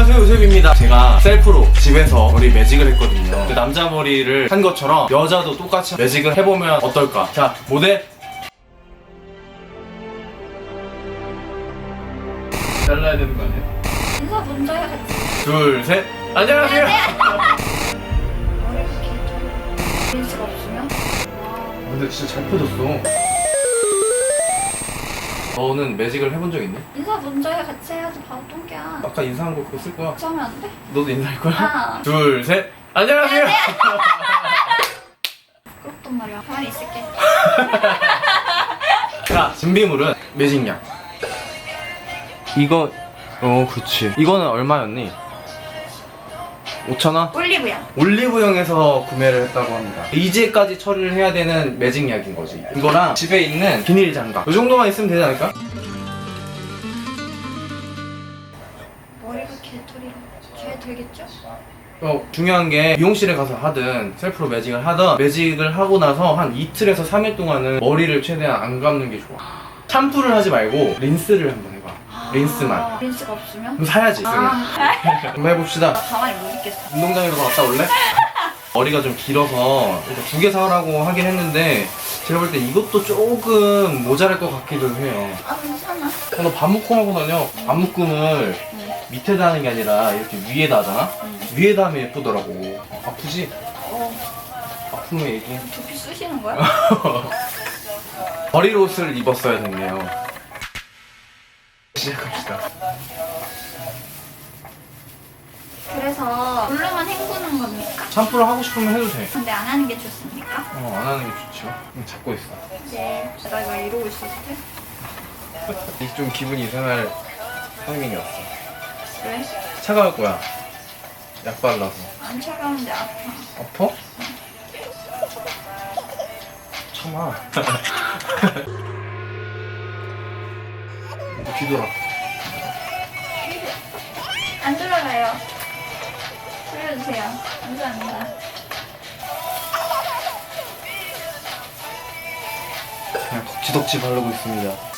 안녕하세요 요셉입니다. 제가 셀프로 집에서 머리 매직을 했거든요. 그 남자 머리를 한 것처럼 여자도 똑같이 매직을 해보면 어떨까? 자 모델! 잘라야 되는 거 아니에요? 인사 먼저 해야지. 둘셋! 안녕하세요! 머리 이렇게 린스가 없으면? 근데 진짜 잘 펴졌어 너는 매직을 해본 적 있니? 인사 먼저 해 같이 해야지 바로 똥개야. 아까 인사한 거 그거 쓸 거야 같이 하면 안 돼? 너도 인사할 거야? 아. 둘 셋 안녕하세요 부끄럽단 말이야. 가만히 있을게. 자, 준비물은 매직약. 이거, 어, 그치. 이거는 얼마였니? 5,000원? 올리브영. 올리브영에서 구매를 했다고 합니다. 이제까지 처리를 해야 되는 매직약인 거지. 이거랑 집에 있는 비닐 장갑. 이 정도만 있으면 되지 않을까? 머리가 개털이라. 개 되겠죠? 어, 중요한 게 미용실에 가서 하든 셀프로 매직을 하든 매직을 하고 나서 한 이틀에서 3일 동안은 머리를 최대한 안 감는 게 좋아. 샴푸를 하지 말고 린스를 한번 해봐. 린스만. 아, 린스가 없으면? 그럼 사야지. 아, 한번 해봅시다. 나 가만히 못 있겠어. 운동장에도 갔다 올래? 머리가 좀 길어서 두 개 사라고 하긴 했는데 제가 볼 때 이것도 조금 모자랄 것 같기도 해요. 아, 괜찮아. 어, 너밥 묶음 하고 다녀. 밥 묶음을 응. 밑에다 하는 게 아니라 이렇게 위에다 하잖아? 응. 위에다 하면 예쁘더라고. 아프지? 어, 아프면 얘기해. 두피 쑤시는 거야? 머리옷을 입었어야 됐네요. 시작합시다. 그래서 물로만 헹구는 겁니까? 샴푸를 하고 싶으면 해도 돼. 근데 안 하는 게 좋습니까? 어, 안 하는 게 좋죠. 응, 잡고 있어. 네. 나 이거 이러고 있었을 때? 이좀 기분이 이상할 타이밍이 왔어. 왜? 차가울 거야. 약 발라서. 안 차가운데 아파. 아파? 참아. 뒤돌아. 안 들어가요. 돌려주세요. 감사합니다. 그냥 덕지덕지 바르고 있습니다.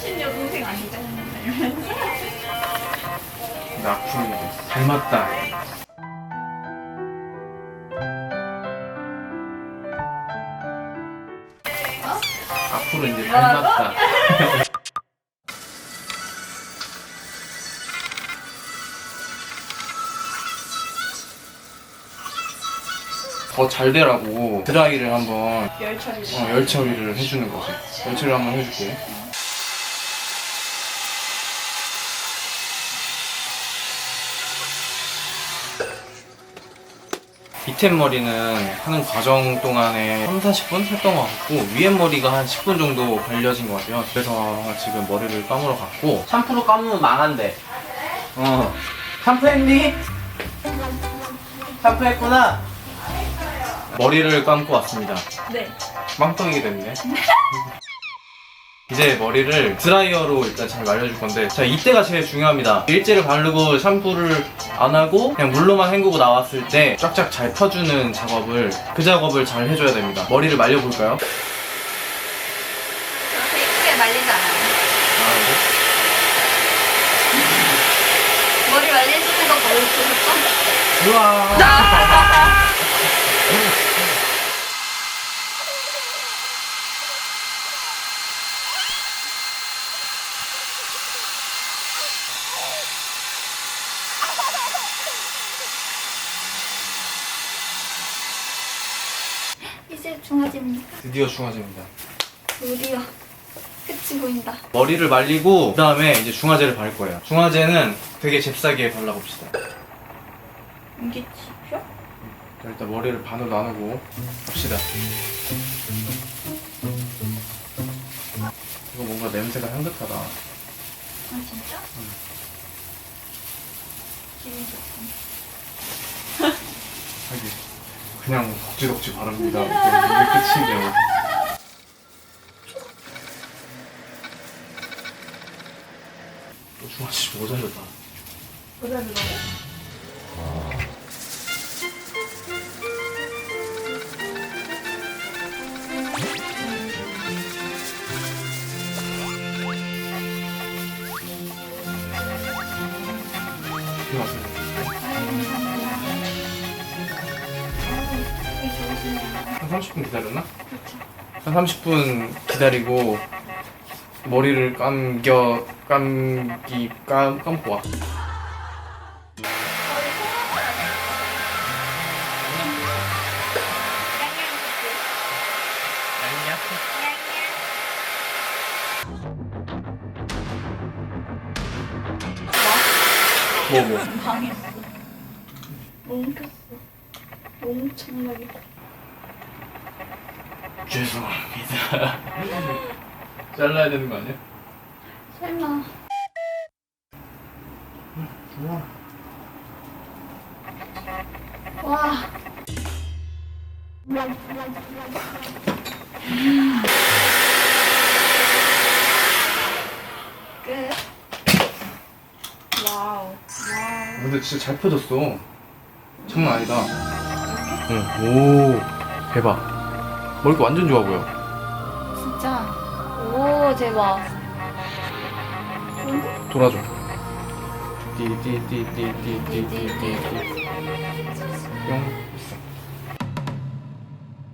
신여 동생 아니다. 이제 닮았다. 앞으로 이제 닮았다. 더 잘 되라고 드라이를 한번 열 처리. 어, 열 처리를 해주는 거지. 열 처리 한번 해줄게. 밑에 머리는 하는 과정 동안에 3, 40분 했던 것 같고 위에 머리가 한 10분 정도 걸려진 것 같아요. 그래서 지금 머리를 감으러 갔고 샴푸로 감으면 망한대. 어. 샴푸했니? 샴푸했구나. 머리를 감고 왔습니다. 네. 빵떡이게 됐네. 이제 머리를 드라이어로 일단 잘 말려줄 건데 자 이때가 제일 중요합니다 일제를 바르고 샴푸를 안 하고 그냥 물로만 헹구고 나왔을 때 쫙쫙 잘 펴주는 작업을 그 작업을 잘 해줘야 됩니다 머리를 말려볼까요? 그렇게 예쁘게 말리지 않아요. 아 머리 말리시는 거 보여주셨죠? 이거? 우와 이제 중화집입니까? 드디어 중화제입니다 드디어 끝이 보인다. 머리를 말리고 그 다음에 이제 중화제를 바를 거예요 중화제는 되게 잽싸게 발라봅시다 이게 지표? 자, 일단 머리를 반으로 나누고 합시다. 이거 뭔가 냄새가 향긋하다. 아 진짜? 기분 좋군. 하긴 그냥 덕지덕지 바릅니다. 이게 끝이네요. 또 중화씨 모자르다. 모자르다고? 안녕하세요. 30분 기다렸나? 한 30분 기다리고 머리를 감겨 감기 감 감고 와. 뭐 뭐. 망했어. 뭉쳤어. 뭉청나게. 죄송합니다. 잘라야 되는 거 아니야? 설마. 좋아. 와. 끝. 와우. 와우. 근데 진짜 잘 펴졌어. 장난 아니다. 응. 오 대박. 머리가 완전 좋아 보여. 진짜. 오, 대박. 돌아줘. 띠띠띠띠띠띠띠띠. 뿅.